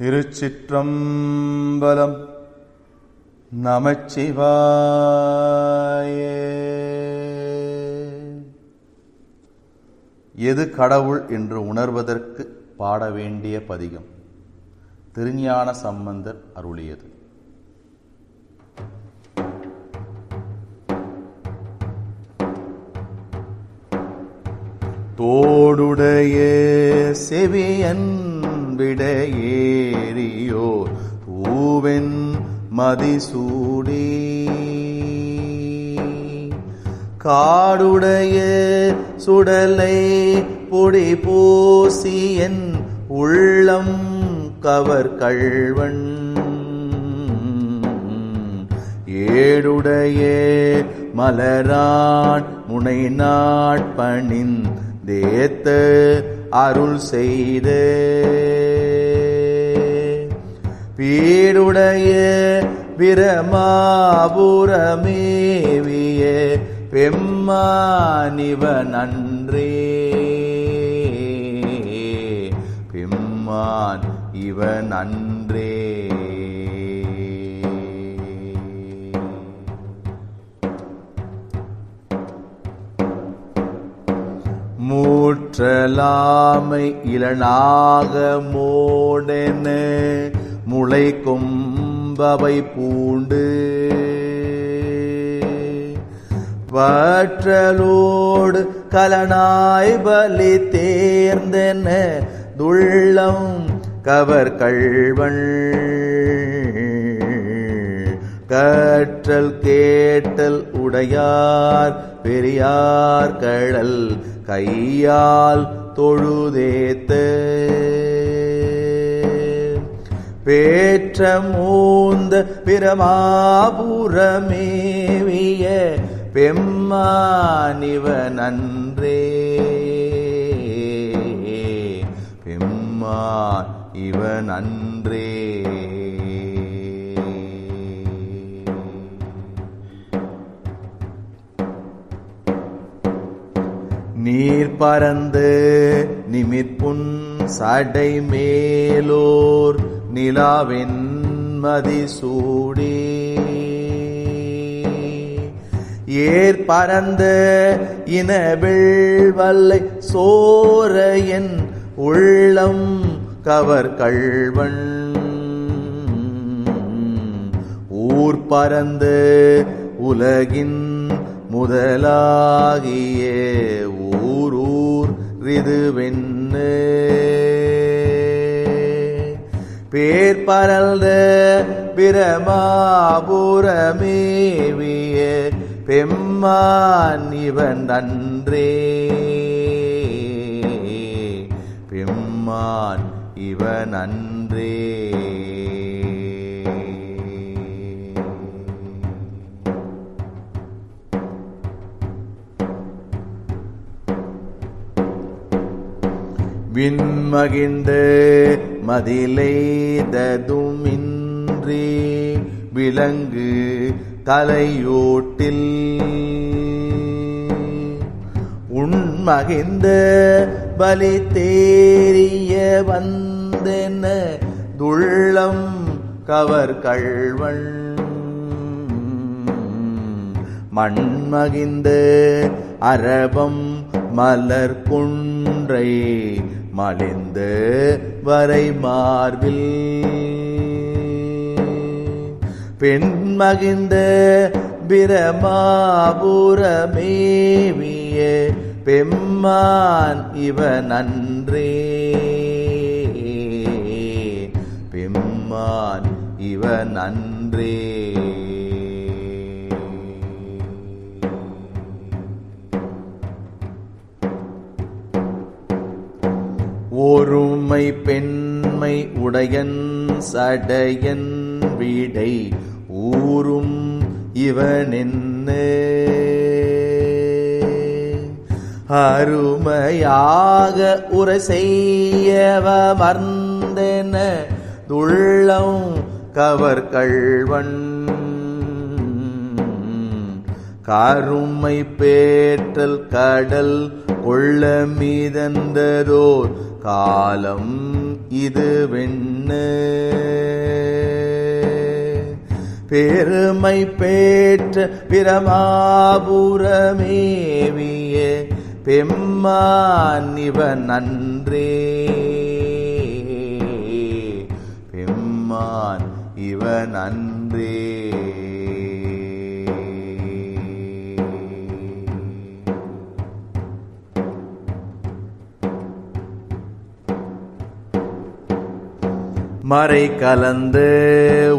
திருச்சிற்றம்பலம் நமச்சிவாய. எது கடவுள் என்று உணர்வதற்கு பாட வேண்டிய பதிகம். திருஞான சம்பந்தர் அருளியது. தோடுடைய செவியன் அன்பிட விடையேறியோர் தூவென் மதிசூடி. காடுடைய சுடலை பொடி பூசியன் உள்ளம் கவர் கள்வன். ஏடுடைய மலரான் முனை நாட்பணின் தேத்த அருள் செய்த. பீடுடைய பிரமாபுரமேவிய பெம்மானிவன் அன்றே பெம்மான் இவன் அன்றே மூற்றலாமை இளனாக மோடென முளை கொம்பவை பூண்டு. வற்றலோடு கலனாய் பலி தேர்ந்தென துள்ளம் கவர் கள்வன் கற்றல் கேட்டல் உடையார் பெரியார் கடல் கையால் தொழுதேத்த. பேற்ற மூந்த பிரமாபுரமேவிய பெம்மானிவன் அன்றே பெம்மா இவன் அன்றே நீர் பறந்து நிமிர்ப்புண் சடை மேலோர் நிலாவின் மதிசூடி ஏர் பறந்து இனவில் வல்லை என் உள்ளம் கவர் கள்வன். ஊர் பறந்து உலகின் முதலாகிய ஊரூர் ரிதுவென்னு பேர் பரல்த பிரமாபுரமேவிய பெம்மான் இவன் அன்றே. பெம்மான் இவன் அன்றே. விண்மகிழ்ந்த மதிலைததுமின்றி விலங்கு தலையோட்டில். உண்மகிழ்ந்த பலி தேறிய வந்தென துள்ளம் கவர் கள்வன். மண்மகிந்த அரபம் மலர் குன்றை மலிந்து வரை மார்பில். பெண் மகிழ்ந்த பிரமாபுரமேவிய பெம்மான் இவன் அன்றே. பெம்மான் இவன் அன்றே. ஒருமை பெண்மை உடையன் சடையன் வீடை ஊரும் இவனென்ன. அருமையாக உரை செய்யவ மர்ந்தென துள்ளம் கவர் கள்வன் காருமை பேற்றல் கடல் கொள்ள மீதந்ததோர் காலம் இது வெண்ணு. பெருமை பேற்ற பிரமாபுரமேவிய பெம்மான் இவன் அன்றே. பெம்மான் இவன் அன்றே. மறை கலந்து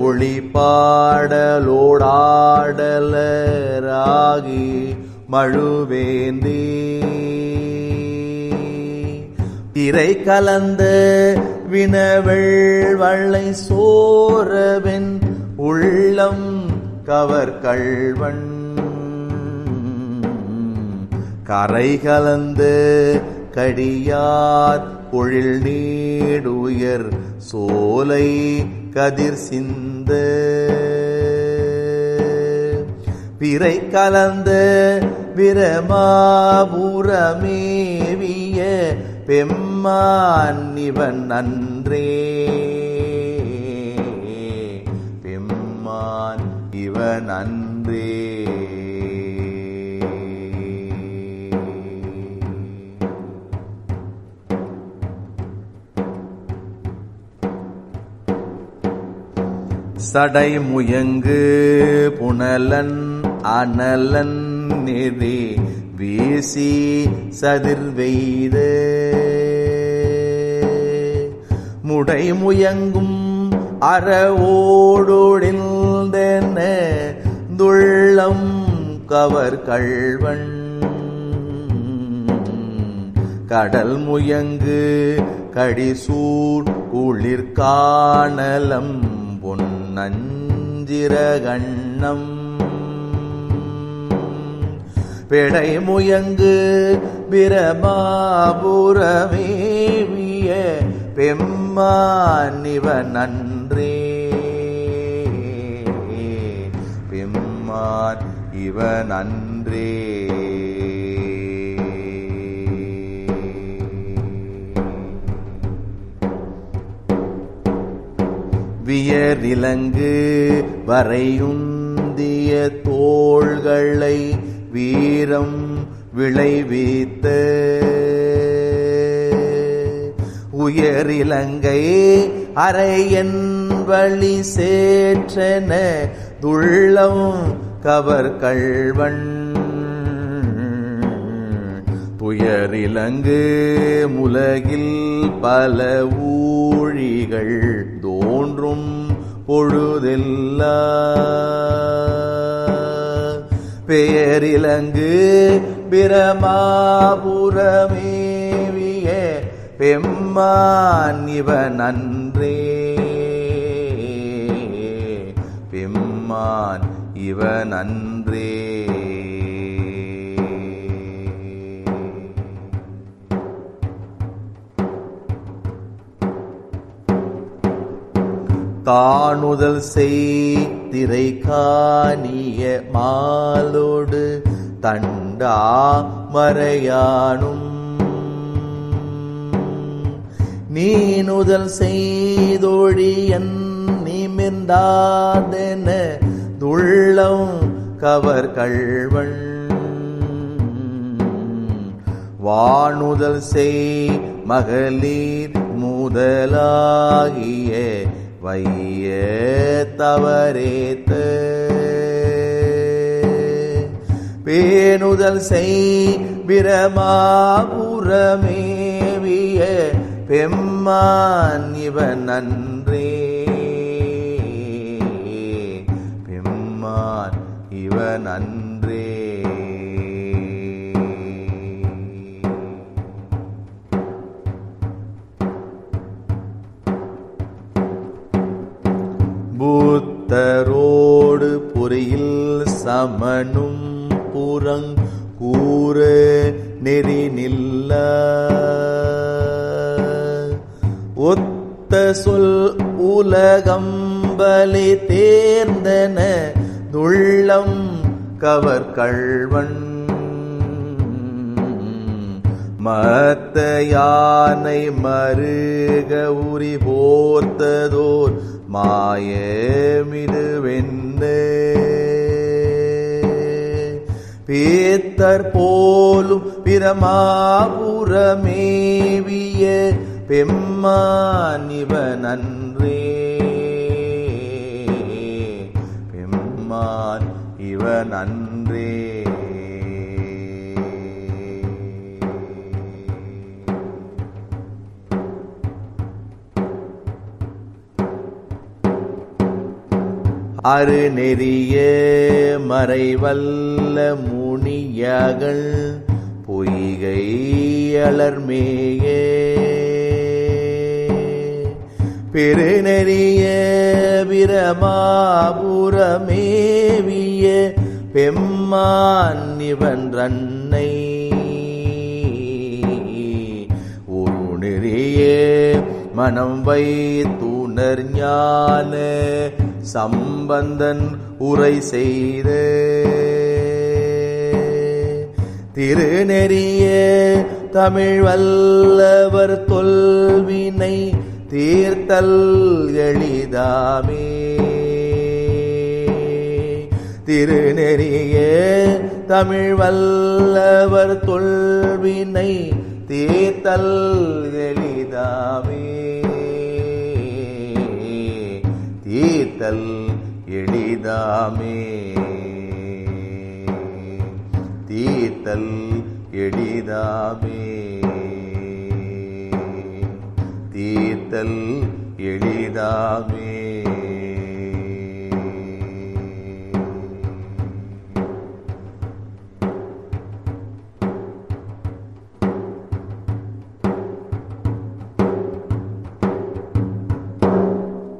ஒளி பாடலோடாடலராகி மழுவேந்தி. திரை கலந்து வினவெள் வள்ளை சோரவென் உள்ளம் கவர் கல்வன் கரை கலந்து கடியார் பொழில் நீடுயர் சோலை கதிர் சிந்த. பிறை கலந்த பிரமாபுரமேவிய பெம்மான் இவன் அன்றே. பெம்மான் இவன் அன்றே. சடை முயங்கு புனலன் அனலன் நெறி வீசி சதிர்வெய்து முடை முயங்கும் அறவோடொழிந்தன துள்ளம் கவர் கள்வன். கடல் முயங்கு கடிசூர் குளிர் காணலம் பிழை முயங்கு பிரபாபுரமேவிய பெம்மான் இவன் அன்றே பெம்மான் இவ நன்றே. வியரிலங்கு வரையுந்திய தோள்களை வீரம் விளைவித்த. உயரிலங்கை அரையன் வழி சேற்றன துள்ளம் கவர் கல்வன் துயரிலங்கு முலகில் பல ஊழிகள் தோன்றும் பொழுதெல்லா. பெயரிலங்கு பிரமாபுரமேவிய பெம்மான் இவன் அன்றே பெம்மான் இவன் அன்றே காணுதல் செய்திரை காணிய மாலோடு தண்டா மறையானும். நீனுதல் செய்தொழியன் நிமிர்ந்தாதென துள்ளம் கவர் கள்வன். வானுதல் செய் மகளிர் முதலாகிய வைய தவறேத்து. பேணுதல் செய் பிரமாபுரமேவிய பெம்மான் இவன் நன்றே பெம்மான் இவன் அமனும் புறங் கூறு நெறி நில்ல. ஒத்த சொல் உலகம்பலி தேர்ந்தன. துள்ளம் கவர் கள்வன். மத்த யானை மருக உரி போர்த்ததோர் மாயமிதுவென்னு பேத்தர் போலும் பிரமாபுரமேவிய பெம்மான் இவனன்றே. பெம்மான் இவனன்றே. அருநெறிய மறைவல்ல முனியகள் பொய்கையளர்மேயே பெருநெறிய பிரமாபுரமேவிய பெம்மான் இவன்றன்னை. ஒரு நெறிய மனம் வைத்துணர் ஞான சம்பந்தன் உரை செய்த. திருநெறிய தமிழ் வல்லவர் தொல்வினை தீர்த்தல் எளிதாமே. திருநெறிய தமிழ் வல்லவர் தொல்வினை தீர்த்தல் எளிதாமே. தீர்த்தல் எளிதாமே. தீர்த்தல் எளிதாமே. தீர்த்தல் எளிதாமே.